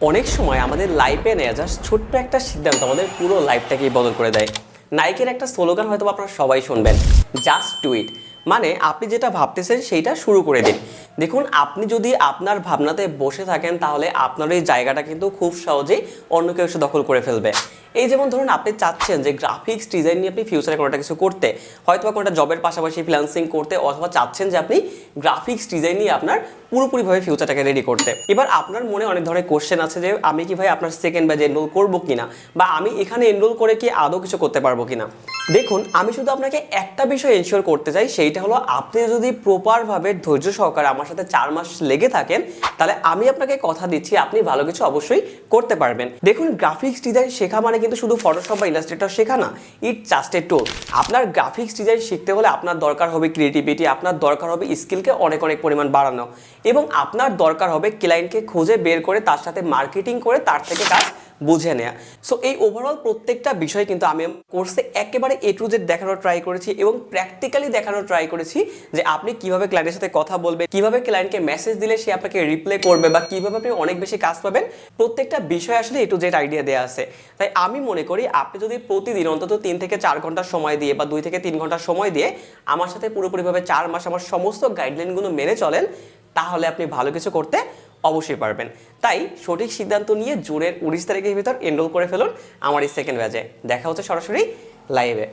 অনেক সময় আমাদের লাইফে নেওয়া জাস্ট ছোট্ট একটা সিদ্ধান্ত আমাদের পুরো লাইফটাকেই বদল করে দেয়। নাইকের একটা স্লোগান হয়তো আপনারা সবাই শুনবেন জাস্ট টু ইট মানে আপনি যেটা ভাবতেছেন সেইটা শুরু করে দিন। দেখুন, আপনি যদি আপনার ভাবনাতে বসে থাকেন, তাহলে আপনার এই জায়গাটা কিন্তু খুব সহজেই অন্য কেউ এসে দখল করে ফেলবে। এই যেমন ধরুন, আপনি চাচ্ছেন যে গ্রাফিক্স ডিজাইন নিয়ে আপনি ফিউচারে কোনো একটা কিছু করতে হয়তো বা কোনোটা জবের পাশাপাশি ফ্রিল্যান্সিং করতে, অথবা চাচ্ছেন যে আপনি গ্রাফিক্স ডিজাইন নিয়ে আপনার পুরোপুরিভাবে ফিউচারটাকে রেডি করতে। এবার আপনার মনে অনেক ধরনের কোশ্চেন আছে যে, আমি কি ভাই আপনার সেকেন্ড ব্যাচে এনরোল করব কিনা? বা আমি এখানে এনরোল করে কি আদৌ কিছু করতে পারব কিনা? দেখুন, আমি শুধু আপনাকে একটা বিষয় এনশিওর করতে চাই, সেইটা হলো আপনি যদি প্রপারভাবে ধৈর্য সহকারে আমার সাথে চার মাস লেগে থাকেন, তাহলে আমি আপনাকে কথা দিচ্ছি, আপনি ভালো কিছু অবশ্যই করতে পারবেন। দেখুন গ্রাফিক্স ডিজাইন শেখা মানে কিন্তু শুধু ফটোশপ বা ইলাস্ট্রেটর শেখা না ইট জাস্ট এ টুল আপনার গ্রাফিক্স ডিজাইন শিখতে হলে আপনার দরকার হবে ক্রিয়েটিভিটি আপনার দরকার হবে স্কিলকে অনেক অনেক পরিমাণ বাড়ানো। এবং আপনার দরকার হবে ক্লায়েন্টকে খুঁজে বের করে তার সাথে মার্কেটিং করে তার থেকে কাজ বুঝে নেওয়া সো এই ওভারঅল প্রত্যেকটা বিষয় কিন্তু আমি কোর্সে একেবারে এ টু জেড দেখানোর ট্রাই করেছি এবং প্র্যাকটিক্যালি দেখানোর ট্রাই করেছি যে আপনি কীভাবে ক্লায়েন্টের সাথে কথা বলবেন, কীভাবে ক্লায়েন্টকে মেসেজ দিলে সে আপনাকে রিপ্লে করবে বা কীভাবে আপনি অনেক বেশি কাজ পাবেন, প্রত্যেকটা বিষয় আসলে এ টু জেড আইডিয়া দেওয়া আছে। তাই আমি মনে করি আপনি যদি প্রতিদিন অন্তত তিন থেকে চার ঘণ্টা সময় দিয়ে বা দুই থেকে তিন ঘণ্টা সময় দিয়ে আমার সাথে পুরোপুরিভাবে চার মাস আমার সমস্ত গাইডলাইনগুলো মেনে চলেন, তাহলে আপনি ভালো কিছু করতে অবশ্যই পারবেন। তাই সঠিক সিদ্ধান্ত নিয়ে জুনের উনিশ তারিখের ভিতর এনরোল করে ফেলুন। আমার এই সেকেন্ড ব্যাচে দেখা হচ্ছে সরাসরি লাইভে